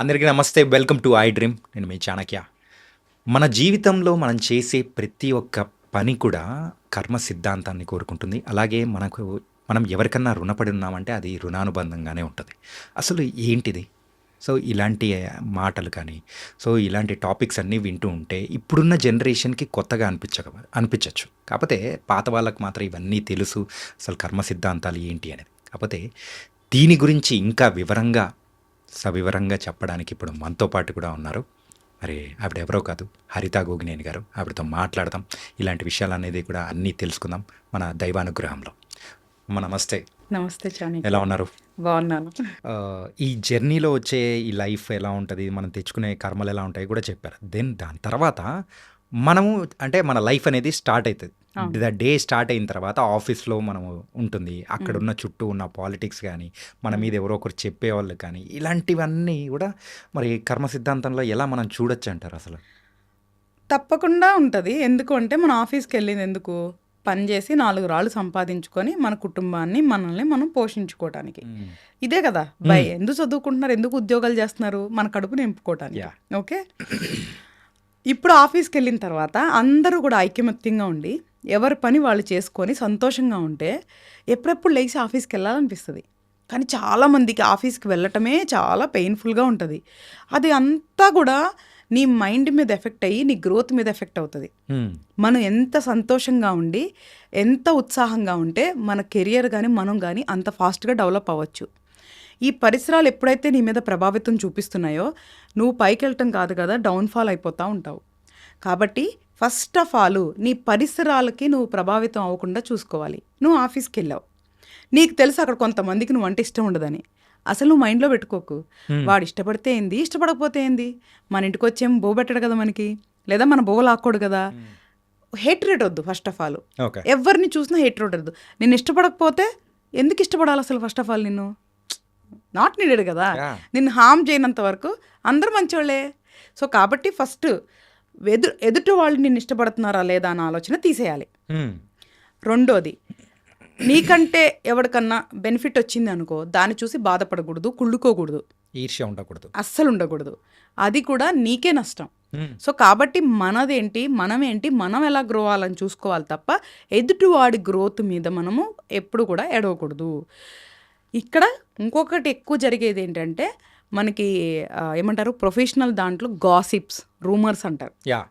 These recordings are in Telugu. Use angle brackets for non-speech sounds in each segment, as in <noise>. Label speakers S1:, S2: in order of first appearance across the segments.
S1: అందరికీ నమస్తే. వెల్కమ్ టు ఐ డ్రీమ్ నేను మీ చాణక్య. మన జీవితంలో మనం చేసే ప్రతి ఒక్క పని కూడా కర్మ సిద్ధాంతాన్ని కోరుకుంటుంది. అలాగే మనకు మనం ఎవరికన్నా రుణపడి ఉన్నామంటే అది రుణానుబంధంగానే ఉంటుంది. అసలు ఏంటిది? సో ఇలాంటి మాటలు కానీ సో ఇలాంటి టాపిక్స్ అన్నీ వింటూ ఉంటే ఇప్పుడున్న జనరేషన్కి కొత్తగా అనిపించక అనిపించవచ్చు కాకపోతే పాత వాళ్ళకి మాత్రం ఇవన్నీ తెలుసు. అసలు కర్మ సిద్ధాంతాలు ఏంటి అనేది. కాకపోతే దీని గురించి ఇంకా వివరంగా సవివరంగా చెప్పడానికి ఇప్పుడు మనతో పాటు కూడా ఉన్నారు. మరి ఆవిడ ఎవరో కాదు హరిత గోగినేని గారు. ఆవిడతో మాట్లాడదాం. ఇలాంటి విషయాలు అనేది కూడా అన్నీ తెలుసుకుందాం మన దైవానుగ్రహంలో. అమ్మ నమస్తే.
S2: నమస్తే చాని
S1: ఎలా ఉన్నారు?
S2: బాగున్నాను.
S1: ఈ జర్నీలో వచ్చే ఈ లైఫ్ ఎలా ఉంటుంది? మనం తెచ్చుకునే కర్మలు ఎలా ఉంటాయి? కూడా చెప్పారు. దెన్ దాని తర్వాత మనము అంటే మన లైఫ్ అనేది స్టార్ట్ అవుతుంది. ద డే స్టార్ట్ అయిన తర్వాత ఆఫీస్లో మనము ఉంటుంది. అక్కడ ఉన్న చుట్టూ ఉన్న పాలిటిక్స్ కానీ మన మీద ఎవరో ఒకరు చెప్పేవాళ్ళు కానీ ఇలాంటివన్నీ కూడా మరి కర్మ సిద్ధాంతంలో ఎలా మనం చూడొచ్చు అంటారు అసలు?
S2: తప్పకుండా ఉంటుంది. ఎందుకు అంటే మన ఆఫీస్కి వెళ్ళింది ఎందుకు? పని చేసి నాలుగు రాళ్ళు సంపాదించుకొని మన కుటుంబాన్ని మనల్ని మనం పోషించుకోవటానికి. ఇదే కదా. బై ఎందుకు చదువుకుంటున్నారు? ఎందుకు ఉద్యోగాలు చేస్తున్నారు? మన కడుపు నింపుకోవటానికి. ఓకే? ఇప్పుడు ఆఫీస్కి వెళ్ళిన తర్వాత అందరూ కూడా ఐకమత్యంగా ఉండి ఎవరి పని వాళ్ళు చేసుకొని సంతోషంగా ఉంటే ఎప్పుడెప్పుడు లేచి ఆఫీస్కి వెళ్ళాలనిపిస్తుంది కానీ చాలామందికి ఆఫీస్కి వెళ్ళటమే చాలా పెయిన్ఫుల్గా ఉంటుంది. అది అంతా కూడా నీ మైండ్ మీద ఎఫెక్ట్ అయ్యి నీ గ్రోత్ మీద ఎఫెక్ట్ అవుతుంది. మనం ఎంత సంతోషంగా ఉండి ఎంత ఉత్సాహంగా ఉంటే మన కెరియర్ కానీ మనం కానీ అంత ఫాస్ట్గా డెవలప్ అవ్వచ్చు. ఈ పరిసరాలు ఎప్పుడైతే నీ మీద ప్రభావితం చూపిస్తున్నాయో నువ్వు పైకి వెళ్ళటం కాదు కదా డౌన్ఫాల్ అయిపోతూ ఉంటావు. కాబట్టి ఫస్ట్ ఆఫ్ ఆల్ నీ పరిసరాలకి నువ్వు ప్రభావితం అవ్వకుండా చూసుకోవాలి. నువ్వు ఆఫీస్కి వెళ్ళావు నీకు తెలుసు అక్కడ కొంతమందికి నువ్వు అంటే ఇష్టం ఉండదని. అసలు నువ్వు మైండ్లో పెట్టుకోకు. వాడు ఇష్టపడితే ఏంది? ఇష్టపడకపోతే ఏంది? మన ఇంటికి వచ్చేం బో పెట్టడు కదా మనకి? లేదా మన బోవ లాక్కోడు కదా? హేట్రేట్ వద్దు ఫస్ట్ ఆఫ్ ఆల్. ఎవరిని చూసినా హేట్రేట్ వద్దు. నిన్ను ఇష్టపడకపోతే ఎందుకు ఇష్టపడాలి అసలు ఫస్ట్ ఆఫ్ ఆల్ నిన్ను? నాట్ నీడెడ్ కదా. నిన్ను హామ్ చేయనంత వరకు అందరూ మంచోళ్ళే. సో కాబట్టి ఫస్ట్ ఎదు ఎదుటి వాళ్ళు నిన్ను ఇష్టపడుతున్నారా లేదా అన్న ఆలోచన తీసేయాలి. రెండోది నీకంటే ఎవరికన్నా బెనిఫిట్ వచ్చింది అనుకో దాన్ని చూసి బాధపడకూడదు కుళ్ళుకోకూడదు.
S1: ఈర్ష్య ఉండకూడదు.
S2: అస్సలు ఉండకూడదు. అది కూడా నీకే నష్టం. సో కాబట్టి మనదేంటి మనమేంటి మనం ఎలా గ్రో అవ్వాలని చూసుకోవాలి తప్ప ఎదుటివాడి గ్రోత్ మీద మనము ఎప్పుడు కూడా ఎడవకూడదు. ఇక్కడ ఇంకొకటి ఎక్కువ జరిగేది ఏంటంటే మనకి ఏమంటారు ప్రొఫెషనల్ దాంట్లో గాసిప్స్ రూమర్స్ అంటారు.
S1: యా.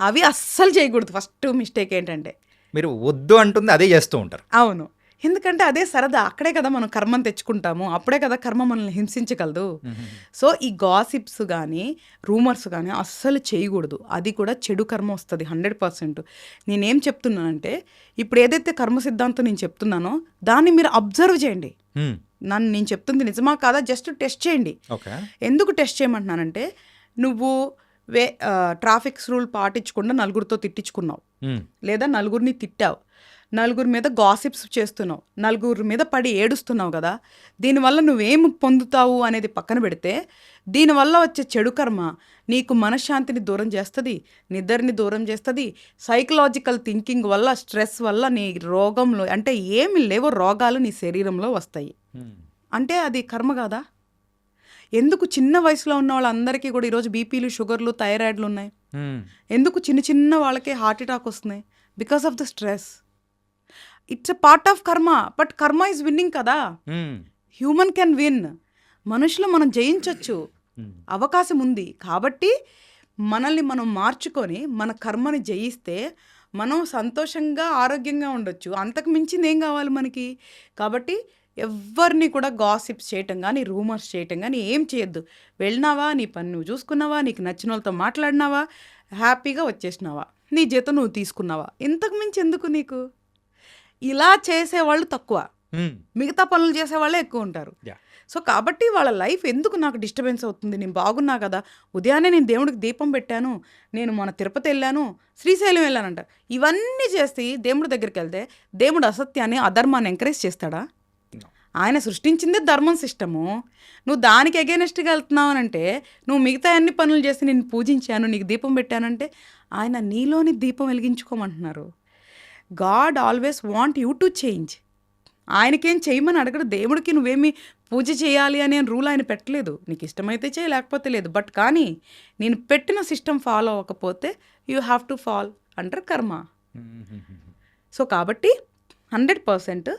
S2: అవి అస్సలు చేయకూడదు. ఫస్ట్ మిస్టేక్ ఏంటంటే.
S1: మీరు వద్దు అంటుంది అదే చేస్తూ ఉంటారు.
S2: అవును. ఎందుకంటే అదే సరదా. అక్కడే కదా మనం కర్మను తెచ్చుకుంటాము. అప్పుడే కదా కర్మ మనల్ని హింసించగలదు. సో ఈ గాసిప్స్ కానీ రూమర్స్ కానీ అస్సలు చేయకూడదు. అది కూడా చెడు కర్మ వస్తుంది హండ్రెడ్ పర్సెంట్. నేనేం చెప్తున్నానంటే ఇప్పుడు ఏదైతే కర్మ సిద్ధాంతం నేను చెప్తున్నానో దాన్ని మీరు అబ్జర్వ్ చేయండి. నన్ను నేను చెప్తుంది నిజమా కాదా? జస్ట్ టెస్ట్ చేయండి. ఎందుకు టెస్ట్ చేయమంటున్నానంటే నువ్వు వే ట్రాఫిక్స్ రూల్ పాటించకుండా నలుగురితో తిట్టించుకున్నావు.
S1: మ్మ్.
S2: లేదా నలుగురిని తిట్టావు. నలుగురి మీద గాసిప్స్ చేస్తున్నావు నలుగురి మీద పడి ఏడుస్తున్నావు కదా దీనివల్ల నువ్వేం పొందుతావు అనేది పక్కన పెడితే దీనివల్ల వచ్చే చెడు కర్మ నీకు మనశ్శాంతిని దూరం చేస్తుంది నిద్రని దూరం చేస్తుంది సైకలాజికల్ థింకింగ్ వల్ల స్ట్రెస్ వల్ల నీ రోగంలో అంటే ఏమి లేవో రోగాలు నీ శరీరంలో వస్తాయి. అంటే అది కర్మ కాదా? ఎందుకు చిన్న వయసులో ఉన్న వాళ్ళందరికీ కూడా ఈరోజు బీపీలు షుగర్లు థైరాయిడ్లు ఉన్నాయి. ఎందుకు చిన్న చిన్న వాళ్ళకే హార్ట్ అటాక్ వస్తున్నాయి? Because of the stress. It's a part of karma but karma is winning కదా. హ్యూమన్ కెన్ విన్ మనుషులు మనం జయించవచ్చు
S1: మ్మ్.
S2: అవకాశం ఉంది. కాబట్టి మనల్ని మనం మార్చుకొని మన కర్మని జయిస్తే మనం సంతోషంగా ఆరోగ్యంగా ఉండొచ్చు. అంతకు మించింది ఏం కావాలి మనకి? కాబట్టి ఎవరిని కూడా గాసిప్స్ చేయటం కానీ రూమర్స్ చేయటం కానీ ఏం చేయొద్దు. వెళ్ళినావా? నీ పని నువ్వు చూసుకున్నావా? నీకు నచ్చిన వాళ్ళతో మాట్లాడినావా? హ్యాపీగా వచ్చేసినావా? నీ జీతం నువ్వు తీసుకున్నావా? ఇంతకు మించి ఎందుకు నీకు? ఇలా చేసేవాళ్ళు తక్కువ. మిగతా పనులు చేసేవాళ్ళే ఎక్కువ ఉంటారు. సో కాబట్టి వాళ్ళ లైఫ్ ఎందుకు నాకు డిస్టర్బెన్స్ అవుతుంది? నేను బాగున్నా కదా? ఉదయాన్నే నేను దేవుడికి దీపం పెట్టాను. నేను మన తిరుపతి వెళ్ళాను. శ్రీశైలం వెళ్ళానంట. ఇవన్నీ చేసి దేవుడి దగ్గరికి వెళ్తే దేవుడు అసత్యాన్ని అధర్మాన్ని ఎంకరేజ్ చేస్తాడా. ఆయన సృష్టించిందే ధర్మం సిస్టము. నువ్వు దానికి అగేనెస్ట్గా వెళ్తున్నావు అంటే నువ్వు మిగతా అన్ని పనులు చేసి నేను పూజించాను నీకు దీపం పెట్టానంటే ఆయన నీలోని దీపం వెలిగించుకోమంటున్నారు. God always want you to change. ఆయనకేం చేయమని అడగడు. దేవుడికి నువ్వేమి పూజ చేయాలి అనే రూల్ ఆయన పెట్టలేదు. నీకు ఇష్టమైతే చేయ లేకపోతే లేదు. బట్ కానీ నేను పెట్టిన సిస్టమ్ ఫాలో అవ్వకపోతే యూ హ్యావ్ టు ఫాల్ అంటారు కర్మ. సో కాబట్టి hundred percent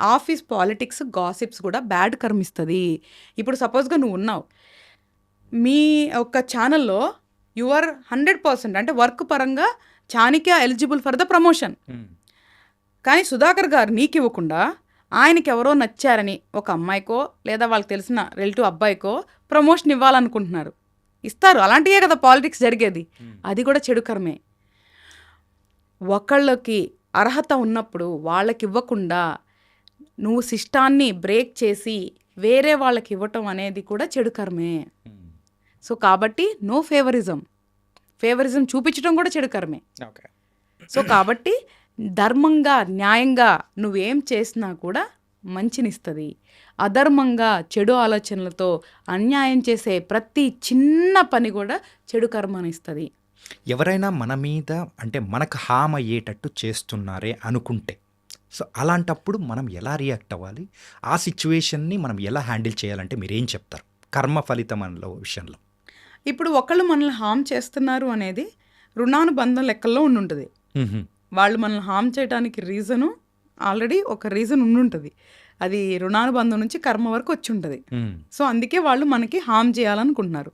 S2: office politics gossips కూడా బ్యాడ్ కర్మిస్తుంది. ఇప్పుడు సపోజ్గా నువ్వు ఉన్నావు. మీ ఒక ఛానల్లో యువర్ హండ్రెడ్ పర్సెంట్ అంటే వర్క్ పరంగా Chanakya eligible for the promotion కానీ సుధాకర్ గారు నీకు ఇవ్వకుండా ఆయనకి ఎవరో నచ్చారని ఒక అమ్మాయికో లేదా వాళ్ళకి తెలిసిన రిలేటివ్ అబ్బాయికో ప్రమోషన్ ఇవ్వాలనుకుంటున్నారు. ఇస్తారు. అలాంటివే కదా పాలిటిక్స్ జరిగేది. అది కూడా చెడు కర్మే. ఒకళ్ళకి అర్హత ఉన్నప్పుడు వాళ్ళకి ఇవ్వకుండా నువ్వు సిస్టాన్ని బ్రేక్ చేసి వేరే వాళ్ళకి ఇవ్వటం అనేది కూడా చెడు కర్మే. సో కాబట్టి నో ఫేవరిజం ఫేవరిజం చూపించడం కూడా చెడు కర్మే. సో కాబట్టి ధర్మంగా న్యాయంగా నువ్వేం చేసినా కూడా మంచినిస్తుంది. అధర్మంగా చెడు ఆలోచనలతో అన్యాయం చేసే ప్రతి చిన్న పని కూడా చెడు కర్మనిస్తుంది.
S1: ఎవరైనా మన మీద అంటే మనకు హామ్ అయ్యేటట్టు చేస్తున్నారే అనుకుంటే సో అలాంటప్పుడు మనం ఎలా రియాక్ట్ అవ్వాలి? ఆ సిచ్యువేషన్ని మనం ఎలా హ్యాండిల్ చేయాలంటే మీరేం చెప్తారు? కర్మ ఫలితం అన్న విషయంలో.
S2: ఇప్పుడు ఒకళ్ళు మనల్ని హామ్ చేస్తున్నారు అనేది రుణానుబంధం లెక్కల్లో ఉండుంటుంది. వాళ్ళు మనల్ని హామ్ చేయడానికి రీజను ఆల్రెడీ ఒక రీజన్ ఉండుంటుంది. అది రుణానుబంధం నుంచి కర్మ వరకు వచ్చి ఉంటుంది. సో అందుకే వాళ్ళు మనకి హామ్ చేయాలనుకుంటున్నారు.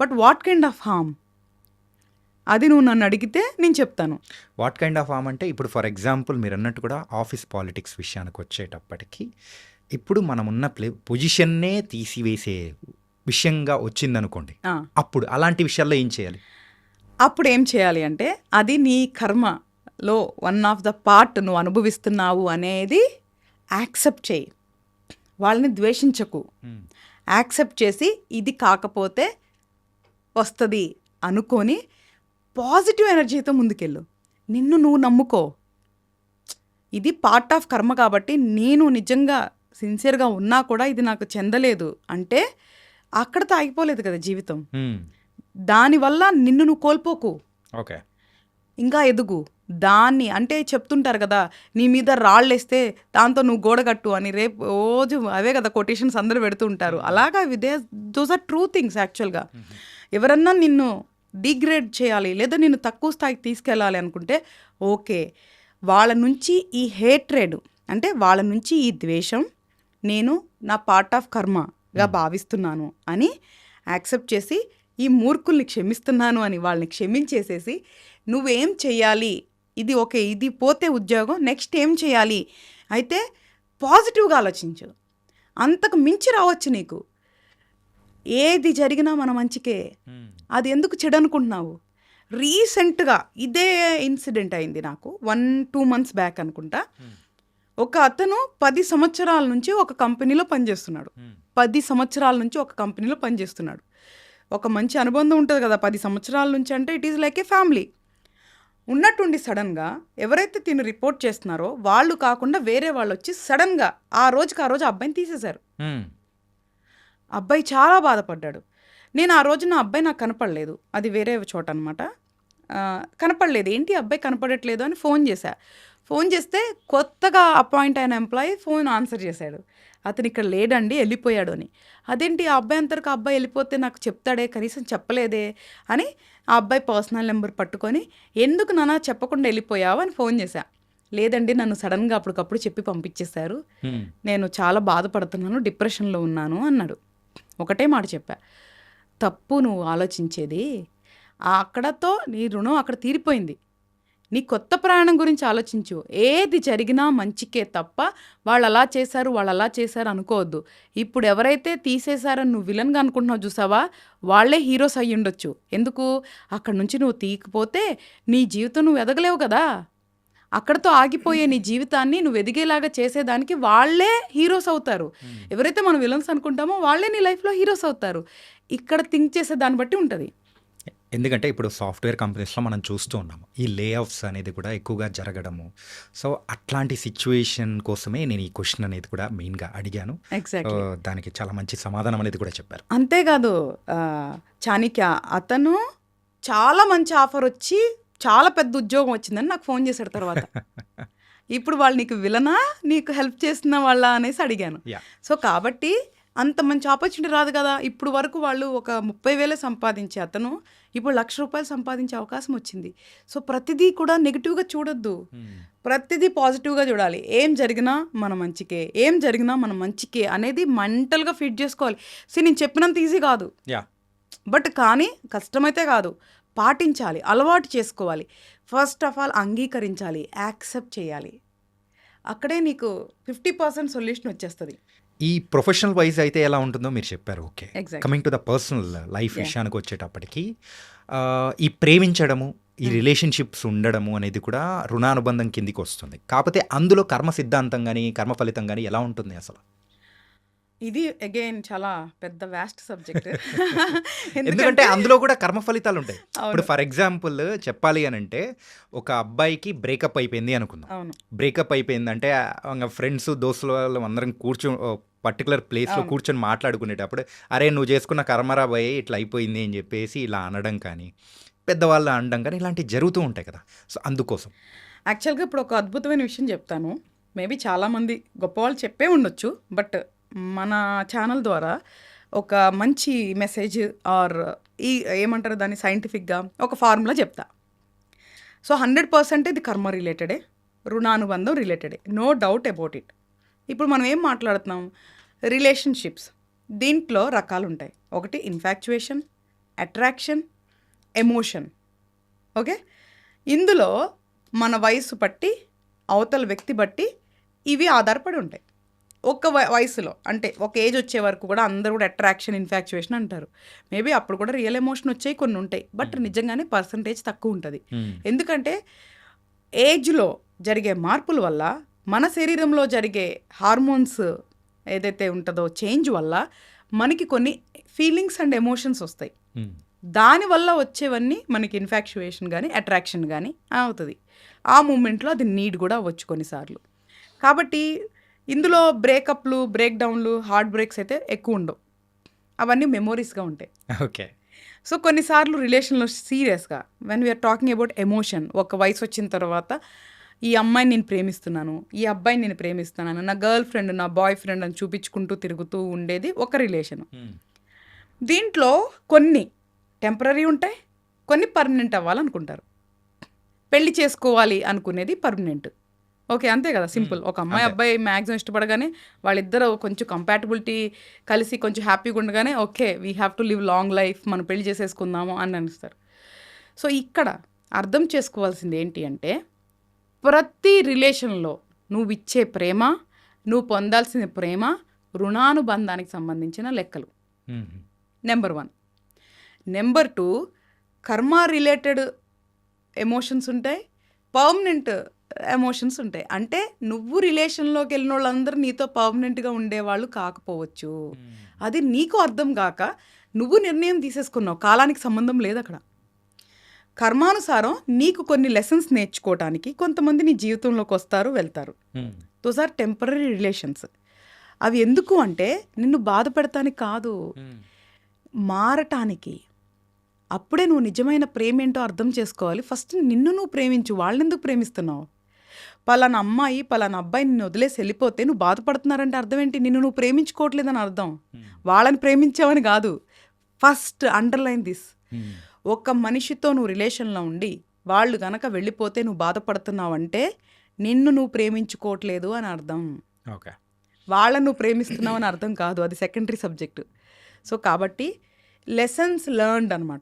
S2: But what kind of harm అది నువ్వు నన్ను అడిగితే నేను చెప్తాను.
S1: వాట్ కైండ్ ఆఫ్ హామ్ అంటే ఇప్పుడు ఫర్ ఎగ్జాంపుల్ మీరు అన్నట్టు కూడా ఆఫీస్ పాలిటిక్స్ విషయానికి వచ్చేటప్పటికి ఇప్పుడు మనం ఉన్న ప్లే పొజిషన్నే తీసివేసే విషయంగా వచ్చిందనుకోండి అప్పుడు అలాంటి విషయాల్లో ఏం చేయాలి?
S2: అప్పుడు ఏం చేయాలి అంటే అది నీ కర్మలో వన్ ఆఫ్ ద పార్ట్ నువ్వు అనుభవిస్తున్నావు అనేది యాక్సెప్ట్ చేయి. వాళ్ళని ద్వేషించకు. యాక్సెప్ట్ చేసి ఇది కాకపోతే వస్తుంది అనుకొని పాజిటివ్ ఎనర్జీతో ముందుకెళ్ళు. నిన్ను నువ్వు నమ్ముకో. ఇది పార్ట్ ఆఫ్ కర్మ కాబట్టి నేను నిజంగా సిన్సియర్గా ఉన్నా కూడా ఇది నాకు చెందలేదు. అంటే అక్కడతో ఆగిపోలేదు కదా జీవితం. దానివల్ల నిన్ను నువ్వు కోల్పోకు.
S1: ఓకే.
S2: ఇంకా ఎదుగు. దాన్ని అంటే చెప్తుంటారు కదా నీ మీద రాళ్ళేస్తే దాంతో నువ్వు గోడ కట్టు అని రేపు రోజు అవే కదా కొటేషన్స్ అందరూ పెడుతూ ఉంటారు అలాగా విదే దోస్ ఆర్ ట్రూ థింగ్స్ యాక్చువల్గా ఎవరన్నా నిన్ను డిగ్రేడ్ చేయాలి లేదా నిన్ను తక్కువ స్థాయికి తీసుకెళ్ళాలి అనుకుంటే ఓకే. వాళ్ళ నుంచి ఈ హేట్రేడ్ అంటే వాళ్ళ నుంచి ఈ ద్వేషం నేను నా పార్ట్ ఆఫ్ కర్మగా భావిస్తున్నాను అని యాక్సెప్ట్ చేసి ఈ మూర్ఖుల్ని క్షమిస్తున్నాను అని వాళ్ళని క్షమించేసేసి నువ్వేం చెయ్యాలి? ఇది ఓకే ఇది పోతే ఉద్యోగం నెక్స్ట్ ఏం చేయాలి అయితే పాజిటివ్గా ఆలోచించు. అంతకు మించి రావచ్చు నీకు. ఏది జరిగినా మన మంచికే. అది ఎందుకు చెడు అనుకుంటున్నావు రీసెంట్గా ఇదే ఇన్సిడెంట్ అయింది నాకు. వన్ టూ మంత్స్ బ్యాక్ అనుకుంటా. ఒక అతను పది సంవత్సరాల నుంచి ఒక కంపెనీలో పనిచేస్తున్నాడు. పది సంవత్సరాల నుంచి ఒక కంపెనీలో పనిచేస్తున్నాడు. ఒక మంచి అనుబంధం ఉంటుంది కదా పది సంవత్సరాల నుంచి అంటే it is like a family ఉన్నట్టుండి సడన్గా ఎవరైతే తిను రిపోర్ట్ చేస్తున్నారో వాళ్ళు కాకుండా వేరే వాళ్ళు వచ్చి సడన్గా ఆ రోజుకి ఆ రోజు అబ్బాయిని తీసేశారు. అబ్బాయి చాలా బాధపడ్డాడు. నేను ఆ రోజు నా అబ్బాయి నాకు కనపడలేదు. అది వేరే చోట అనమాట కనపడలేదు. ఏంటి అబ్బాయి కనపడట్లేదు అని ఫోన్ చేశా. ఫోన్ చేస్తే కొత్తగా అపాయింట్ అయిన ఎంప్లాయీ ఫోన్ ఆన్సర్ చేశాడు. అతను ఇక్కడ లేడండి వెళ్ళిపోయాడు అని. అదేంటి ఆ అబ్బాయి అంతరకు ఆ అబ్బాయి వెళ్ళిపోతే నాకు చెప్తాడే? కనీసం చెప్పలేదే? అని ఆ అబ్బాయి పర్సనల్ నెంబర్ పట్టుకొని ఎందుకు నాన్న చెప్పకుండా వెళ్ళిపోయావు? అని ఫోన్ చేశా. లేదండి నన్ను సడన్గా అప్పటికప్పుడు చెప్పి పంపించేశారు. నేను చాలా బాధపడుతున్నాను డిప్రెషన్లో ఉన్నాను అన్నాడు. ఒకటే మాట చెప్పా. తప్పు నువ్వు ఆలోచించేది. అక్కడతో నీ రుణం అక్కడ తీరిపోయింది. నీ కొత్త ప్రయాణం గురించి ఆలోచించు. ఏది జరిగినా మంచికే తప్ప వాళ్ళు అలా చేశారు వాళ్ళు అలా చేశారు అనుకోవద్దు. ఇప్పుడు ఎవరైతే తీసేశారని నువ్వు విలన్గా అనుకుంటున్నావు చూసావా? వాళ్ళే హీరోస్ అయ్యి ఉండొచ్చు. ఎందుకు? అక్కడ నుంచి నువ్వు తీయకపోతే నీ జీవితం నువ్వు ఎదగలేవు కదా. అక్కడతో ఆగిపోయే నీ జీవితాన్ని నువ్వు ఎదిగేలాగా చేసేదానికి వాళ్ళే హీరోస్ అవుతారు. ఎవరైతే మనం విలన్స్ అనుకుంటామో వాళ్ళే నీ లైఫ్లో హీరోస్ అవుతారు. ఇక్కడ థింక్ చేసే దాన్ని బట్టి ఉంటుంది.
S1: ఎందుకంటే ఇప్పుడు సాఫ్ట్వేర్ కంపెనీస్లో మనం చూస్తూ ఉన్నాము. ఈ లే ఆఫ్స్ అనేది కూడా ఎక్కువగా జరగడము. సో అట్లాంటి సిచ్యువేషన్ కోసమే నేను ఈ క్వశ్చన్ అనేది కూడా మెయిన్గా అడిగాను. దానికి చాలా మంచి సమాధానం అనేది కూడా చెప్పారు.
S2: అంతేకాదు చాణిక్య అతను చాలా మంచి ఆఫర్ వచ్చి చాలా పెద్ద ఉద్యోగం వచ్చిందని నాకు ఫోన్ చేశాడు తర్వాత. <laughs> ఇప్పుడు వాళ్ళు నీకు విలనా నీకు హెల్ప్ చేస్తున్న వాళ్ళ అనేసి అడిగాను. సో కాబట్టి అంత మంచి ఆపర్చునిటీ రాదు కదా. ఇప్పుడు వరకు వాళ్ళు ఒక ముప్పై వేలే సంపాదించే అతను ఇప్పుడు లక్ష రూపాయలు సంపాదించే అవకాశం వచ్చింది. సో ప్రతిదీ కూడా నెగిటివ్గా చూడొద్దు. ప్రతిదీ పాజిటివ్గా చూడాలి. ఏం జరిగినా మన మంచికే ఏం జరిగినా మన మంచికే అనేది మెంటల్గా ఫిట్ చేసుకోవాలి. సీ నేను చెప్పినంత ఈజీ కాదు. బట్ కానీ కష్టమైతే కాదు. పాటించాలి అలవాటు చేసుకోవాలి. ఫస్ట్ ఆఫ్ ఆల్ అంగీకరించాలి యాక్సెప్ట్ చేయాలి. అక్కడే నీకు ఫిఫ్టీ పర్సెంట్ సొల్యూషన్ వచ్చేస్తుంది.
S1: ఈ ప్రొఫెషనల్ వైజ్ అయితే ఎలా ఉంటుందో మీరు చెప్పారు. Okay. Coming to the personal life. విషయానికి వచ్చేటప్పటికి ఈ ప్రేమించడము ఈ రిలేషన్షిప్స్ ఉండడము అనేది కూడా రుణానుబంధం కిందికి వస్తుంది. కాకపోతే అందులో కర్మ సిద్ధాంతం కానీ కర్మ ఫలితం కానీ ఎలా ఉంటుంది అసలు?
S2: ఇది అగైన్ చాలా పెద్ద వ్యాస్ట్ <laughs> సబ్జెక్ట్
S1: ఎందుకంటే అందులో కూడా కర్మ ఫలితాలు ఉంటాయి. ఇప్పుడు ఫర్ ఎగ్జాంపుల్ చెప్పాలి అని అంటే ఒక అబ్బాయికి బ్రేకప్ అయిపోయింది అనుకుందాం. బ్రేకప్ అయిపోయిందంటే ఫ్రెండ్స్ దోస్తుల వాళ్ళు అందరం కూర్చొని పర్టికులర్ ప్లేస్లో. కూర్చొని మాట్లాడుకునేటప్పుడు అరే నువ్వు చేసుకున్న కర్మరా ఇట్లా అయిపోయింది అని చెప్పేసి ఇలా అనడం కానీ పెద్దవాళ్ళు అనడం కానీ ఇలాంటివి జరుగుతూ ఉంటాయి కదా. సో అందుకోసం.
S2: యాక్చువల్గా ఇప్పుడు ఒక అద్భుతమైన విషయం చెప్తాను. మేబీ చాలామంది గొప్పవాళ్ళు చెప్పే ఉండొచ్చు బట్ మన ఛానల్ ద్వారా ఒక మంచి మెసేజ్ ఆర్ ఈ ఏమంటారు దాన్ని సైంటిఫిక్గా ఒక ఫార్ములా చెప్తా. సో హండ్రెడ్ పర్సెంట్ ఇది కర్మ రిలేటెడే రుణానుబంధం రిలేటెడే నో డౌట్ అబౌట్ ఇట్. ఇప్పుడు మనం ఏం మాట్లాడుతున్నాం? రిలేషన్షిప్స్. దీంట్లో రకాలు ఉంటాయి ఒకటి ఇన్ఫాక్చుయేషన్ అట్రాక్షన్ ఎమోషన్. ఓకే? ఇందులో మన వయసు బట్టి అవతల వ్యక్తి బట్టి ఇవి ఆధారపడి ఉంటాయి. ఒక వ- వయసులో అంటే ఒక ఏజ్ వచ్చే వరకు కూడా అందరూ కూడా అట్రాక్షన్ ఇన్ఫాక్చుయేషన్ అంటారు. మేబీ అప్పుడు కూడా రియల్ ఎమోషన్ వచ్చాయి కొన్ని ఉంటాయి. బట్ నిజంగానే పర్సంటేజ్ తక్కువ ఉంటుంది. ఎందుకంటే ఏజ్లో జరిగే మార్పుల వల్ల మన శరీరంలో జరిగే హార్మోన్స్ ఏదైతే ఉంటుందో చేంజ్ వల్ల మనకి కొన్ని ఫీలింగ్స్ అండ్ ఎమోషన్స్ వస్తాయి. దానివల్ల వచ్చేవన్నీ మనకి ఇన్ఫాక్చుయేషన్ కానీ అట్రాక్షన్ కానీ అవుతుంది. ఆ మూమెంట్లో అది నీడ్ కూడా అవ్వచ్చు కొన్నిసార్లు. కాబట్టి ఇందులో బ్రేకప్లు బ్రేక్ డౌన్లు హార్ట్ బ్రేక్స్ అయితే ఎక్కువ ఉండవు. అవన్నీ మెమోరీస్గా ఉంటాయి.
S1: ఓకే.
S2: సో కొన్నిసార్లు రిలేషన్లో సీరియస్గా when we're talking about emotion ఒక వయసు వచ్చిన తర్వాత ఈ అమ్మాయిని నేను ప్రేమిస్తున్నాను ఈ అబ్బాయిని నేను ప్రేమిస్తున్నాను నా గర్ల్ ఫ్రెండ్ నా బాయ్ ఫ్రెండ్ అని చూపించుకుంటూ తిరుగుతూ ఉండేది ఒక రిలేషన్. దీంట్లో కొన్ని టెంపరీ ఉంటాయి కొన్ని పర్మనెంట్ అవ్వాలనుకుంటారు. పెళ్ళి చేసుకోవాలి అనుకునేది పర్మనెంట్. ఓకే అంతే కదా సింపుల్. ఒక అమ్మాయి. అబ్బాయి మ్యాక్సిమం ఇష్టపడగానే వాళ్ళిద్దరు కొంచెం కంపాటబిలిటీ కలిసి కొంచెం హ్యాపీగా ఉండగానే okay we have to live long life మనం పెళ్ళి చేసేసుకుందాము అని అనిస్తారు. సో ఇక్కడ అర్థం చేసుకోవాల్సింది ఏంటి అంటే ప్రతి రిలేషన్లో నువ్వు ఇచ్చే ప్రేమ నువ్వు పొందాల్సిన ప్రేమ రుణానుబంధానికి సంబంధించిన లెక్కలు. Number one. Number two karma related emotions ఉంటాయి పర్మనెంట్ ఎమోషన్స్ ఉంటాయి. అంటే నువ్వు రిలేషన్లోకి వెళ్ళిన వాళ్ళందరూ నీతో పర్మనెంట్గా ఉండేవాళ్ళు కాకపోవచ్చు. అది నీకు అర్థం కాక నువ్వు నిర్ణయం తీసేసుకున్నావు. కాలానికి సంబంధం లేదు అక్కడ. కర్మానుసారం నీకు కొన్ని లెసన్స్ నేర్చుకోవటానికి కొంతమంది నీ జీవితంలోకి వస్తారు వెళ్తారు. దోస్ ఆర్ టెంపరీ రిలేషన్స్ అవి ఎందుకు అంటే నిన్ను బాధపెడతానికి కాదు. మారటానికి. అప్పుడే నువ్వు నిజమైన ప్రేమ ఏంటో అర్థం చేసుకోవాలి. ఫస్ట్ నిన్ను నువ్వు ప్రేమించు. వాళ్ళని ఎందుకు ప్రేమిస్తున్నావు? పలానా అమ్మాయి పలానా అబ్బాయి నిన్ను వదిలేసి వెళ్ళిపోతే నువ్వు బాధపడుతున్నారంటే అర్థం ఏంటి? నిన్ను నువ్వు ప్రేమించుకోవట్లేదని అర్థం. వాళ్ళని ప్రేమించావని కాదు. ఫస్ట్ అండర్లైన్ దిస్ ఒక మనిషితో నువ్వు రిలేషన్లో ఉండి వాళ్ళు గనక వెళ్ళిపోతే నువ్వు బాధపడుతున్నావంటే నిన్ను నువ్వు ప్రేమించుకోవట్లేదు అని అర్థం.
S1: ఓకే.
S2: వాళ్ళను నువ్వు ప్రేమిస్తున్నావు అని అర్థం కాదు. అది సెకండరీ సబ్జెక్టు. సో కాబట్టి లెసన్స్ లెర్న్డ్ అనమాట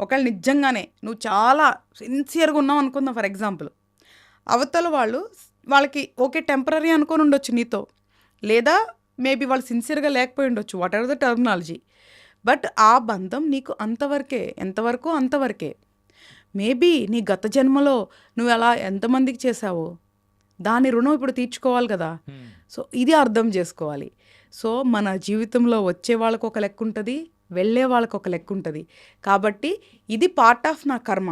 S2: ఒకవేళ నిజంగానే నువ్వు చాలా సిన్సియర్గా ఉన్నావు అనుకుందాం ఫర్ ఎగ్జాంపుల్. అవతల వాళ్ళు వాళ్ళకి ఓకే టెంపరీ అనుకొని ఉండొచ్చు నీతో. లేదా మేబీ వాళ్ళు సిన్సియర్గా లేకపోయి ఉండొచ్చు. Whatever the terminology. బట్ ఆ బంధం నీకు అంతవరకే ఎంతవరకు అంతవరకే. మేబీ నీ గత జన్మలో నువ్వు అలా ఎంతమందికి చేసావో దాని రుణం ఇప్పుడు తీర్చుకోవాలి కదా. సో ఇది అర్థం చేసుకోవాలి. సో మన జీవితంలో వచ్చే వాళ్ళకు ఒక లెక్క ఉంటుంది వెళ్ళే వాళ్ళకు ఒక లెక్క ఉంటుంది. కాబట్టి ఇది పార్ట్ ఆఫ్ నా కర్మ.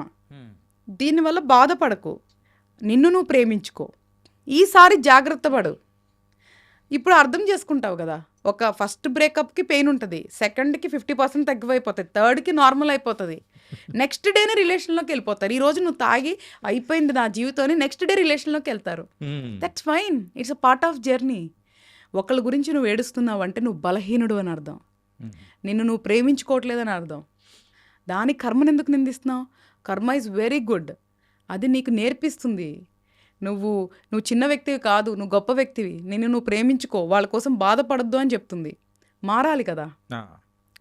S2: దీనివల్ల బాధపడకు. నిన్ను నువ్వు ప్రేమించుకో. ఈసారి జాగ్రత్త పడు. ఇప్పుడు అర్థం చేసుకుంటావు కదా. ఒక ఫస్ట్ బ్రేకప్కి పెయిన్ ఉంటుంది. సెకండ్కి ఫిఫ్టీ పర్సెంట్ తగ్గిపోతుంది థర్డ్కి నార్మల్ అయిపోతుంది. నెక్స్ట్ డేనే రిలేషన్లోకి వెళ్ళిపోతారు. ఈ రోజు నువ్వు తాగి అయిపోయింది నా జీవితం నెక్స్ట్ డే రిలేషన్లోకి వెళ్తారు. That's fine it's a part of journey ఒకళ్ళ గురించి నువ్వు ఏడుస్తున్నావు అంటే నువ్వు బలహీనుడు అని అర్థం. నిన్ను నువ్వు ప్రేమించుకోవట్లేదని అర్థం. దానికి కర్మను ఎందుకు నిందిస్తున్నావు? కర్మ ఇస్ వెరీ గుడ్ అది నీకు నేర్పిస్తుంది. నువ్వు నువ్వు చిన్న వ్యక్తివి కాదు నువ్వు గొప్ప వ్యక్తివి. నిన్ను నువ్వు ప్రేమించుకో. వాళ్ళ కోసం బాధపడద్దు అని చెప్తుంది. మారాలి కదా.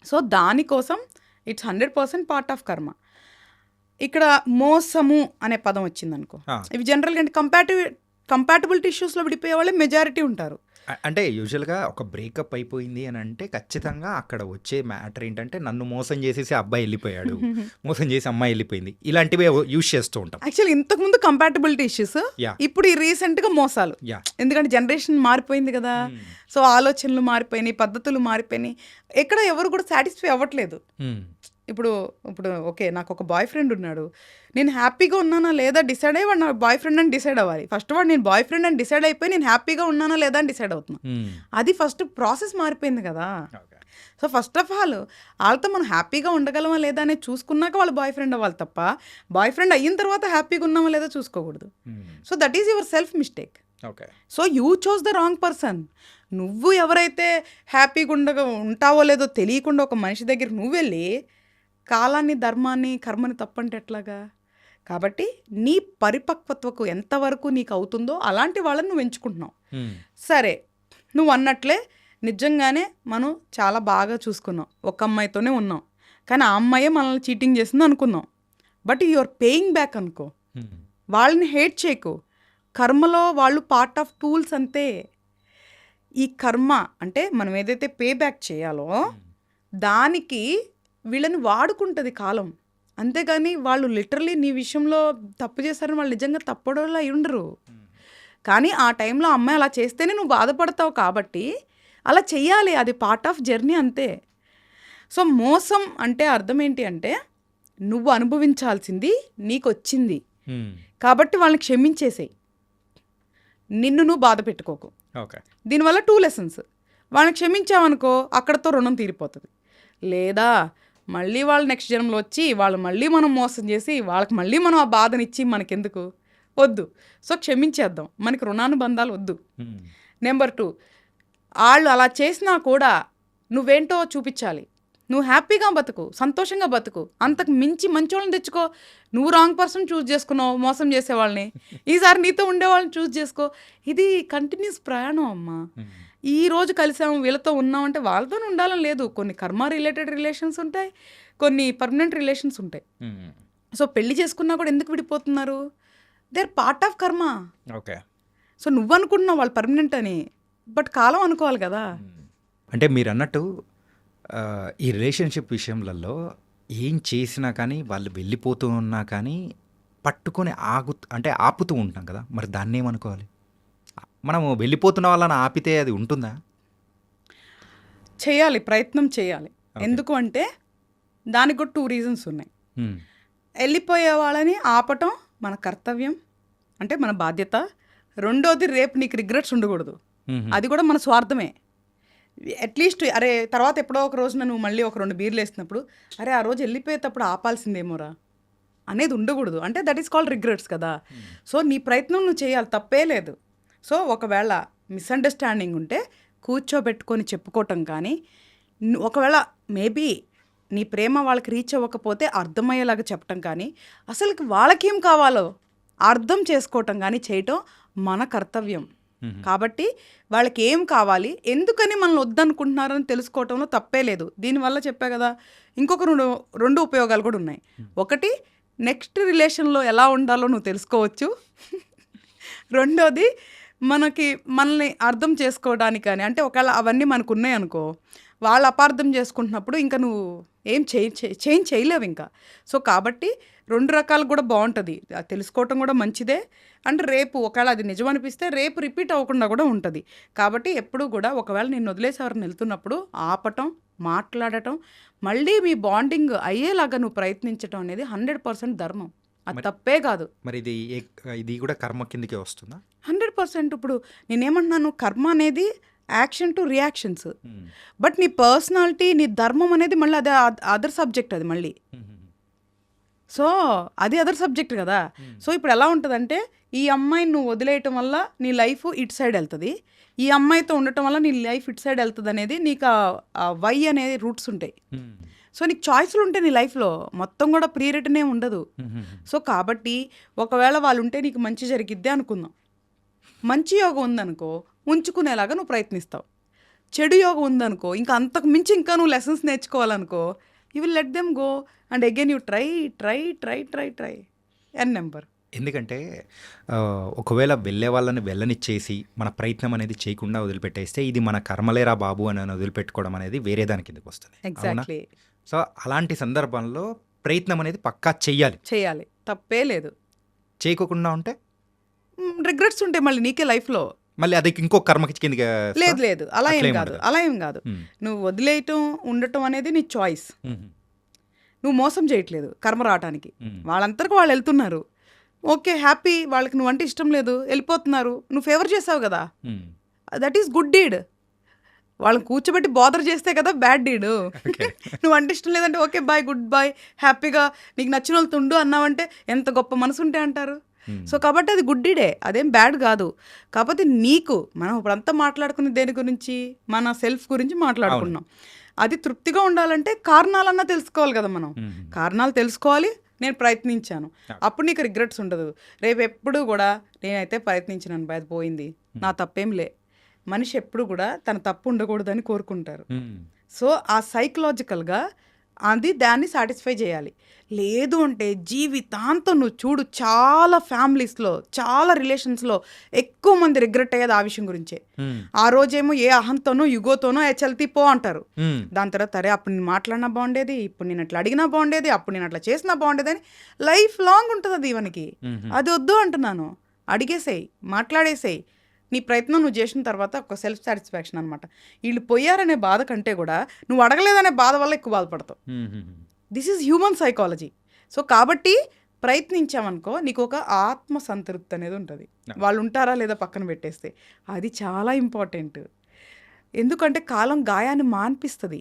S2: సో దానికోసం it's hundred percent part of karma ఇక్కడ మోసము అనే పదం వచ్చింది అనుకో
S1: ఆ.
S2: ఇవి జనరల్గా అంటే కంపాటివ్ కంపాటబిలిటీ ఇష్యూస్లో విడిపోయే వాళ్ళే మెజారిటీ ఉంటారు.
S1: అంటే యూజువల్గా ఒక బ్రేకప్ అయిపోయింది అని అంటే ఖచ్చితంగా అక్కడ వచ్చే మ్యాటర్ ఏంటంటే నన్ను మోసం చేసేసి అబ్బాయి వెళ్ళిపోయాడు. <laughs> మోసం చేసి అమ్మాయి వెళ్ళిపోయింది. ఇలాంటివే యూజ్ చేస్తూ ఉంటాం.
S2: యాక్చువల్లీ ఇంతకుముందు కంపాటబిలిటీ ఇష్యూస్. ఇప్పుడు ఈ రీసెంట్గా మోసాలు.
S1: యా.
S2: ఎందుకంటే జనరేషన్ మారిపోయింది కదా. సో ఆలోచనలు మారిపోయినాయి పద్ధతులు మారిపోయినాయి. ఎక్కడ ఎవరు కూడా సాటిస్ఫై అవ్వట్లేదు. ఇప్పుడు ఇప్పుడు ఓకే నాకు ఒక బాయ్ ఫ్రెండ్ ఉన్నాడు. నేను హ్యాపీగా ఉన్నానా లేదా డిసైడ్ అయ్యి వాడు నా బాయ్ ఫ్రెండ్ అని డిసైడ్ అవ్వాలి. ఫస్ట్ వాడు నేను బాయ్ ఫ్రెండ్ అని డిసైడ్ అయిపోయి నేను హ్యాపీగా ఉన్నానా లేదా అని డిసైడ్ అవుతున్నా. అది ఫస్ట్ ప్రాసెస్ మారిపోయింది కదా. సో ఫస్ట్ ఆఫ్ ఆల్ వాళ్ళతో మనం హ్యాపీగా ఉండగలమా లేదా అనేది చూసుకున్నాక వాళ్ళు బాయ్ ఫ్రెండ్ అవ్వాలి తప్ప బాయ్ ఫ్రెండ్ అయిన తర్వాత హ్యాపీగా ఉన్నామా లేదా చూసుకోకూడదు. So that is your self mistake
S1: okay
S2: so you chose the wrong person నువ్వు ఎవరైతే హ్యాపీగా ఉండగా ఉంటావో లేదో తెలియకుండా ఒక మనిషి దగ్గర నువ్వు వెళ్ళి కాలాన్ని ధర్మాన్ని కర్మని తప్పంటే ఎట్లాగా? కాబట్టి నీ పరిపక్వత్వకు ఎంతవరకు నీకు అవుతుందో అలాంటి వాళ్ళని నువ్వు ఎంచుకుంటున్నావు. సరే నువ్వు అన్నట్లే నిజంగానే మనం చాలా బాగా చూసుకున్నాం. ఒక అమ్మాయితోనే ఉన్నాం. కానీ ఆ అమ్మాయే మనల్ని చీటింగ్ చేసింది అనుకున్నాం. బట్ యువర్ పేయింగ్ బ్యాక్ అనుకో. వాళ్ళని హేట్ చేయకు. కర్మలో వాళ్ళు పార్ట్ ఆఫ్ టూల్స్ అంతే. ఈ కర్మ అంటే మనం ఏదైతే పే బ్యాక్ చేయాలో దానికి వీళ్ళని వాడుకుంటుంది కాలం. అంతేగాని వాళ్ళు లిటరలీ నీ విషయంలో తప్పు చేశారని వాళ్ళు నిజంగా తప్పడోళ్ళు అయి ఉండరు కానీ ఆ టైంలో అమ్మాయి అలా చేస్తేనే నువ్వు బాధపడతావు కాబట్టి అలా చెయ్యాలి. అది పార్ట్ ఆఫ్ జర్నీ అంతే. సో మోసం అంటే అర్థం ఏంటి అంటే నువ్వు అనుభవించాల్సింది నీకు వచ్చింది కాబట్టి వాళ్ళని క్షమించేసేయి. నిన్ను నువ్వు బాధ పెట్టుకోకు.
S1: ఓకే.
S2: దీనివల్ల టూ లెసన్స్ వాళ్ళని క్షమించావనుకో అక్కడతో రుణం తీరిపోతుంది. లేదా మళ్ళీ వాళ్ళు నెక్స్ట్ జన్మలో వచ్చి వాళ్ళు మళ్ళీ మనం మోసం చేసి వాళ్ళకి మళ్ళీ మనం ఆ బాధనిచ్చి మనకెందుకు? వద్దు. సో క్షమించేద్దాం. మనకి రుణానుబంధాలు వద్దు. నెంబర్ టూ వాళ్ళు అలా చేసినా కూడా నువ్వేంటో చూపించాలి. నువ్వు హ్యాపీగా బతుకు సంతోషంగా బతుకు. అంతకు మించి మంచోళ్ళని తెచ్చుకో. నువ్వు రాంగ్ పర్సన్ చూస్ చేసుకున్నావు మోసం చేసే వాళ్ళని ఈసారి నీతో ఉండే వాళ్ళని చూస్ చేసుకో. ఇది కంటిన్యూస్ ప్రయాణం అమ్మా. ఈ రోజు కలిసాము వీళ్ళతో ఉన్నామంటే వాళ్ళతోనే ఉండాలని లేదు. కొన్ని కర్మ రిలేటెడ్ రిలేషన్స్ ఉంటాయి కొన్ని పర్మనెంట్ రిలేషన్స్ ఉంటాయి. సో పెళ్ళి చేసుకున్నా కూడా ఎందుకు విడిపోతున్నారు? They are part of karma
S1: okay.
S2: So నువ్వు అనుకుంటున్నావు వాళ్ళు పర్మనెంట్ అని బట్ కాలం అనుకోవాలి కదా.
S1: అంటే మీరు అన్నట్టు ఈ రిలేషన్షిప్ విషయంలలో ఏం చేసినా కానీ వాళ్ళు వెళ్ళిపోతూ ఉన్నా కానీ పట్టుకొని ఆగు అంటే ఆపుతూ ఉంటాం కదా. మరి దాన్ని ఏమనుకోవాలి మనము వెళ్ళిపోతున్న వాళ్ళని ఆపితే అది ఉంటుందా?
S2: చేయాలి ప్రయత్నం చేయాలి. ఎందుకు అంటే దానికి కూడా టూ రీజన్స్ ఉన్నాయి. వెళ్ళిపోయే వాళ్ళని ఆపటం మన కర్తవ్యం అంటే మన బాధ్యత. రెండోది రేపు నీకు రిగ్రెట్స్ ఉండకూడదు. అది కూడా మన స్వార్థమే. అట్లీస్ట్ అరే తర్వాత ఎప్పుడో ఒక రోజున నువ్వు మళ్ళీ ఒక రెండు బీర్లు వేసినప్పుడు అరే ఆ రోజు వెళ్ళిపోయేటప్పుడు ఆపాల్సిందేమోరా? అనేది ఉండకూడదు. అంటే దట్ ఈస్ కాల్డ్ రిగ్రెట్స్ కదా. సో నీ ప్రయత్నం నువ్వు చేయాలి తప్పే లేదు. సో ఒకవేళ మిస్అండర్స్టాండింగ్ ఉంటే కూర్చోబెట్టుకొని చెప్పుకోవటం కానీ ఒకవేళ మేబీ నీ ప్రేమ వాళ్ళకి రీచ్ అవ్వకపోతే అర్థమయ్యేలాగా చెప్పటం కానీ అసలుకి వాళ్ళకేం కావాలో అర్థం చేసుకోవటం కానీ చేయటం మన కర్తవ్యం. కాబట్టి వాళ్ళకి ఏం కావాలి ఎందుకని మనల్ని వద్దనుకుంటున్నారని తెలుసుకోవటంలో తప్పే లేదు. దీనివల్ల చెప్పా కదా ఇంకొక రెండు రెండు ఉపయోగాలు కూడా ఉన్నాయి. ఒకటి నెక్స్ట్ రిలేషన్లో ఎలా ఉండాలో నువ్వు తెలుసుకోవచ్చు. <laughs> రెండోది మనకి మనల్ని అర్థం చేసుకోవడానికి కానీ అంటే ఒకవేళ అవన్నీ మనకు ఉన్నాయి అనుకో వాళ్ళు అపార్థం చేసుకుంటున్నప్పుడు ఇంకా నువ్వు ఏం చేయి చేంజ్ చేయలేవు ఇంకా. సో కాబట్టి రెండు రకాలు కూడా బాగుంటుంది. తెలుసుకోవటం కూడా మంచిదే. అండ్ రేపు ఒకవేళ అది నిజం అనిపిస్తే రేపు రిపీట్ అవ్వకుండా కూడా ఉంటుంది. కాబట్టి ఎప్పుడు కూడా ఒకవేళ నేను వదిలేసి ఎవరిని వెళ్తున్నప్పుడు ఆపటం మాట్లాడటం మళ్ళీ మీ బాండింగ్ అయ్యేలాగా నువ్వు ప్రయత్నించటం అనేది హండ్రెడ్ పర్సెంట్ ధర్మం. అది తప్పే కాదు.
S1: మరి ఇది ఇది కూడా కర్మ కిందకే వస్తుందా?
S2: హండ్రెడ్ పర్సెంట్ ఇప్పుడు నేనేమంటున్నాను కర్మ అనేది యాక్షన్ టు రియాక్షన్స్. బట్ నీ పర్సనాలిటీ నీ ధర్మం అనేది మళ్ళీ అదే అదర్ సబ్జెక్ట్ అది మళ్ళీ. సో అది అదర్ సబ్జెక్ట్ కదా. సో ఇప్పుడు ఎలా ఉంటుందంటే ఈ అమ్మాయిని నువ్వు వదిలేయటం వల్ల నీ లైఫ్ ఇటు సైడ్ వెళ్తుంది. ఈ అమ్మాయితో ఉండటం వల్ల నీ లైఫ్ ఇటు సైడ్ వెళ్తుంది అనేది నీకు ఆ వై అనేది రూట్స్ ఉంటాయి. సో నీకు చాయిస్లు ఉంటాయి నీ లైఫ్లో మొత్తం కూడా ప్రీ రిటర్న్ ఉండదు. సో కాబట్టి ఒకవేళ వాళ్ళు ఉంటే నీకు మంచి జరిగిద్దే అనుకుందాం. మంచి యోగం ఉందనుకో ఉంచుకునేలాగా నువ్వు ప్రయత్నిస్తావు. చెడు యోగం ఉందనుకో ఇంకా అంతకు మించి ఇంకా నువ్వు lessons నేర్చుకోవాలనుకో you will let them go and again you try try try try try n number
S1: ఎందుకంటే ఒకవేళ వెళ్ళే వాళ్ళని వెళ్ళనిచ్చేసి మన ప్రయత్నం అనేది చేయకుండా వదిలిపెట్టేస్తే ఇది మన కర్మలేరా బాబు అని వదిలిపెట్టుకోవడం అనేది వేరే దాని కిందకి వస్తుంది.
S2: ఎగ్జాక్ట్లీ
S1: సో అలాంటి సందర్భంలో ప్రయత్నం అనేది పక్కా చెయ్యాలి.
S2: చేయాలి తప్పే లేదు.
S1: చేయకోకుండా ఉంటే?
S2: రిగ్రెట్స్ ఉంటాయి మళ్ళీ నీకే లైఫ్లో.
S1: మళ్ళీ అది ఇంకో కర్మకి కిందకి
S2: లేదు లేదు. అలా ఏం
S1: అట్లేం
S2: కాదు.
S1: ఉండదు.
S2: అలా ఏం కాదు. నువ్వు వదిలేయటం ఉండటం అనేది నీ చాయిస్ నువ్వు మోసం చేయట్లేదు కర్మ రావటానికి. వాళ్ళంతరకు వాళ్ళు వెళ్తున్నారు. Okay happy. వాళ్ళకి నువ్వంటే ఇష్టం లేదు. వెళ్ళిపోతున్నారు. నువ్వు ఫేవర్ చేసావు కదా. దట్ ఈస్ గుడ్ డీడ్ వాళ్ళని కూర్చోబెట్టి బాదర్ చేస్తే కదా బ్యాడ్ డీడ్. నువ్వు అంటే ఇష్టం లేదంటే ఓకే బాయ్ గుడ్ బాయ్ హ్యాపీగా నీకు నచ్చిన వాళ్ళు తుండు అన్నావంటే ఎంత గొప్ప మనసు ఉంటే అంటారు.
S1: ఉమ్,
S2: సో కాబట్టి అది గుడ్ డీడే అదేం బ్యాడ్ కాదు. కాకపోతే నీకు మనం ఇప్పుడంతా మాట్లాడుకునే దేని గురించి? మన సెల్ఫ్ గురించి మాట్లాడుకున్నాం. అది తృప్తిగా ఉండాలంటే కారణాలన్నా తెలుసుకోవాలి కదా మనం.
S1: ఉమ్,
S2: కారణాలు తెలుసుకోవాలి నేను ప్రయత్నించాను. అప్పుడు నీకు రిగ్రెట్స్ ఉండదు. రేపు ఎప్పుడు కూడా నేనైతే ప్రయత్నించినాను పోయింది. నా తప్పేం లే. మనిషి ఎప్పుడు కూడా తన తప్పు ఉండకూడదని కోరుకుంటారు. సో ఆ సైకలాజికల్గా అది దాన్ని సాటిస్ఫై చేయాలి. లేదు అంటే జీవితాంతం నువ్వు చూడు చాలా ఫ్యామిలీస్లో చాలా రిలేషన్స్లో ఎక్కువ మంది రిగ్రెట్ అయ్యేది ఆ విషయం గురించే. ఆ రోజేమో ఏ అహంతోనో యుగోతోనో హెచ్ఎల్తీ పో అంటారు. దాని తర్వాత అరే అప్పుడు నేను మాట్లాడినా బాగుండేది ఇప్పుడు నేను అట్లా అడిగినా బాగుండేది అప్పుడు నేను అట్లా చేసినా బాగుండేది అని లైఫ్ లాంగ్ ఉంటుంది అది ఇవనికి అది వద్దు అంటున్నాను. అడిగేసేయి మాట్లాడేసేయి. నీ ప్రయత్నం నువ్వు చేసిన తర్వాత ఒక సెల్ఫ్ సాటిస్ఫాక్షన్ అనమాట వీళ్ళు పోయారనే బాధ కంటే కూడా నువ్వు అడగలేదనే బాధ వల్ల ఎక్కువ బాధపడతావు. This is human psychology so కాబట్టి ప్రయత్నించామనుకో నీకు ఒక ఆత్మ సంతృప్తి అనేది ఉంటుంది. వాళ్ళు ఉంటారా లేదా పక్కన పెట్టేస్తే. అది చాలా ఇంపార్టెంట్ ఎందుకంటే కాలం గాయాన్ని మాన్పిస్తుంది.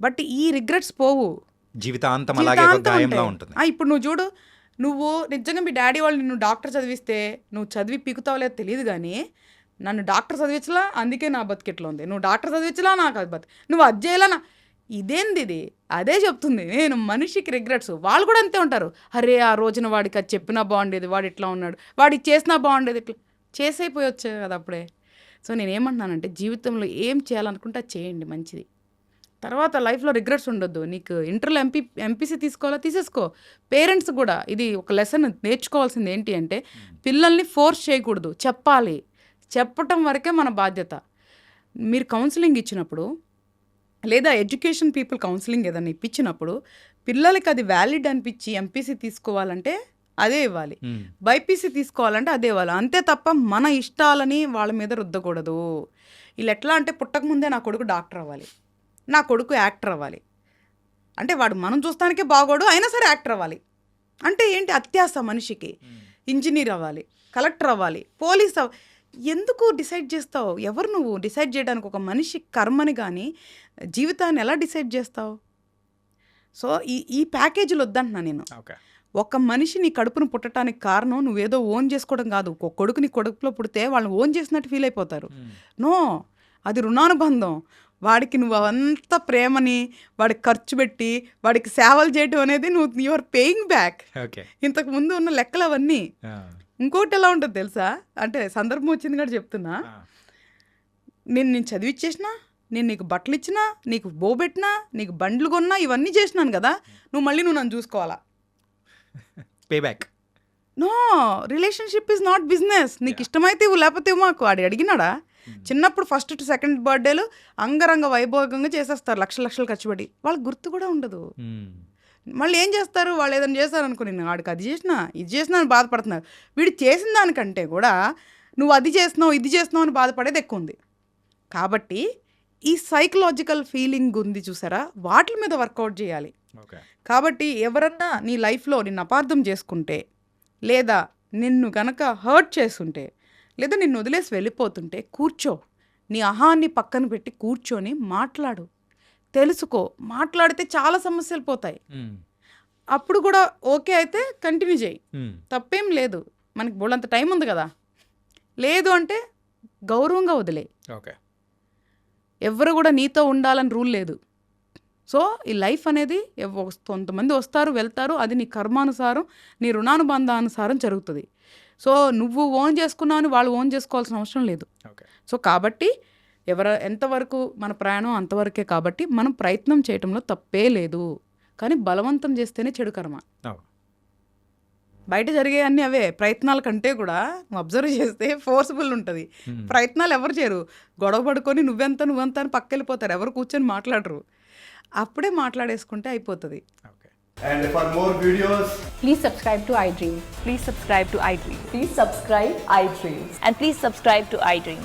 S2: బట్ ఈ రిగ్రెట్స్ పోవు.
S1: జీవితాంతం
S2: ఇప్పుడు నువ్వు చూడు నువ్వు నిజంగా మీ డాడీ వాళ్ళు నిన్ను డాక్టర్ చదివిస్తే నువ్వు చదివి పీకుతావు లేదో తెలియదు కానీ నన్ను డాక్టర్ చదివించలా? అందుకే నా బతికెట్లో ఉంది? నువ్వు డాక్టర్ చదివించలా? నాకు అది బతి నువ్వు అది చేయాలా? నా ఇదేంది ఇది? అదే చెప్తుంది. నేను మనిషికి రిగ్రెట్స్ వాళ్ళు కూడా అంతే ఉంటారు. అరే ఆ రోజున వాడికి అది చెప్పినా బాగుండేది. వాడు ఇట్లా ఉన్నాడు? వాడికి చేసినా బాగుండేది ఇట్లా చేసైపోయి వచ్చాయి కదా అప్పుడే. సో నేను ఏమంటున్నానంటే జీవితంలో ఏం చేయాలనుకుంటే చేయండి. మంచిది. తర్వాత లైఫ్లో రిగ్రెట్స్ ఉండొద్దు. నీకు ఇంటర్లో ఎంపీ ఎంపీసీ తీసుకోవాలా? తీసేసుకో. పేరెంట్స్ కూడా ఇది ఒక లెసన్ నేర్చుకోవాల్సింది ఏంటి అంటే పిల్లల్ని ఫోర్స్ చేయకూడదు. చెప్పాలి. చెప్పటం వరకే మన బాధ్యత. మీరు కౌన్సిలింగ్ ఇచ్చినప్పుడు లేదా ఎడ్యుకేషన్ పీపుల్ కౌన్సిలింగ్ ఏదైనా ఇప్పించినప్పుడు పిల్లలకి అది వ్యాలిడ్ అనిపించి ఎంపీసీ తీసుకోవాలంటే అదే ఇవ్వాలి. బైపీసీ తీసుకోవాలంటే అదే ఇవ్వాలి. అంతే తప్ప మన ఇష్టాలని వాళ్ళ మీద రుద్దకూడదు. వీళ్ళు ఎట్లా అంటే పుట్టక ముందే నా కొడుకు డాక్టర్ అవ్వాలి. నా కొడుకు యాక్టర్ అవ్వాలి. అంటే వాడు మనం చూస్తానికే బాగోడు అయినా సరే యాక్టర్ అవ్వాలి. అంటే ఏంటి అత్యాస మనిషికి. ఇంజనీర్ అవ్వాలి కలెక్టర్ అవ్వాలి పోలీస్ అవ్ ఎందుకు డిసైడ్ చేస్తావు? ఎవరు నువ్వు? డిసైడ్ చేయడానికి ఒక మనిషి కర్మని కానీ జీవితాన్ని ఎలా డిసైడ్ చేస్తావు? సో ఈ ఈ ప్యాకేజీలు వద్దంటున్నా నేను. ఒక మనిషి నీ కడుపును పుట్టడానికి కారణం నువ్వేదో ఓన్ చేసుకోవడం కాదు. ఒక కొడుకు నీ కొడుకులో పుడితే వాళ్ళని ఓన్ చేసినట్టు ఫీల్ అయిపోతారు. నో అది రుణానుబంధం. వాడికి నువ్వు అంత ప్రేమని వాడికి ఖర్చు పెట్టి వాడికి సేవలు చేయటం అనేది నువ్వు యువర్ పేయింగ్ బ్యాక్ ఇంతకు ముందు ఉన్న లెక్కలు అవన్నీ. ఇంకోటి ఎలా ఉంటుంది తెలుసా? అంటే సందర్భం వచ్చింది కూడా చెప్తున్నా. నేను నేను చదివిచ్చేసిన నేను నీకు బట్టలు ఇచ్చినా నీకు బోబెట్టినా నీకు బండ్లు కొన్నా ఇవన్నీ చేసినాను కదా నువ్వు మళ్ళీ నువ్వు నన్ను చూసుకోవాలా?
S1: Pay back
S2: no relationship is not business. నీకు ఇష్టమైతే ఇవ్వు లేకపోతే మాకు. వాడు అడిగినాడా? చిన్నప్పుడు ఫస్ట్ టు సెకండ్ బర్త్డేలు అంగరంగ వైభోగంగా చేసేస్తారు లక్షల లక్షలు ఖర్చు పెట్టి. వాళ్ళకి గుర్తు కూడా ఉండదు.
S1: ఉమ్,
S2: మళ్ళీ ఏం చేస్తారు? వాళ్ళు ఏదైనా చేస్తారు అనుకో నేను వాడికి అది చేసినా ఇది చేసినా అని బాధపడుతున్నారు. వీడు చేసిన దానికంటే కూడా నువ్వు అది చేస్తున్నావు ఇది చేస్తున్నావు అని బాధపడేది ఎక్కువ ఉంది. కాబట్టి ఈ సైకలాజికల్ ఫీలింగ్ ఉంది చూసారా? వాటి మీద వర్కౌట్ చేయాలి. కాబట్టి ఎవరన్నా నీ లైఫ్లో నిన్ను అపార్థం చేసుకుంటే లేదా నిన్ను గనక హర్ట్ చేస్తుంటే లేదా నిన్ను వదిలేసి వెళ్ళిపోతుంటే కూర్చో. నీ అహాన్ని పక్కన పెట్టి కూర్చొని మాట్లాడు. తెలుసుకో మాట్లాడితే చాలా సమస్యలు పోతాయి. అప్పుడు కూడా ఓకే అయితే కంటిన్యూ చేయి. తప్పేం లేదు మనకి బోళ్ళంత టైం ఉంది కదా. లేదు అంటే గౌరవంగా వదిలే.
S1: ఓకే.
S2: ఎవరు కూడా నీతో ఉండాలని రూల్ లేదు. సో ఈ లైఫ్ అనేది కొంతమంది వస్తారు వెళ్తారు అది నీ కర్మానుసారం నీ రుణానుబంధానుసారం జరుగుతుంది. సో నువ్వు ఓన్ చేసుకున్నావు వాళ్ళు ఓన్ చేసుకోవాల్సిన అవసరం లేదు. సో కాబట్టి ఎవర ఎంతవరకు మన ప్రయాణం అంతవరకే కాబట్టి మనం ప్రయత్నం చేయటంలో తప్పే లేదు. కానీ బలవంతం చేస్తేనే చెడు కర్మ. బయట జరిగే అన్ని అవే ప్రయత్నాల కంటే కూడా నువ్వు అబ్జర్వ్ చేస్తే ఫోర్స్ఫుల్ ఉంటుంది. ప్రయత్నాలు ఎవరు చేయరు. గొడవ పడుకొని నువ్వెంత నువ్వెంత అని పక్క వెళ్ళిపోతారు ఎవరు కూర్చొని మాట్లాడరు. అప్పుడే మాట్లాడేసుకుంటే అయిపోతుంది.
S1: Okay.
S3: And for more videos,
S4: Please subscribe to iDream.
S5: Please subscribe to iDream.
S4: Please subscribe iDream.
S5: And please subscribe to iDream.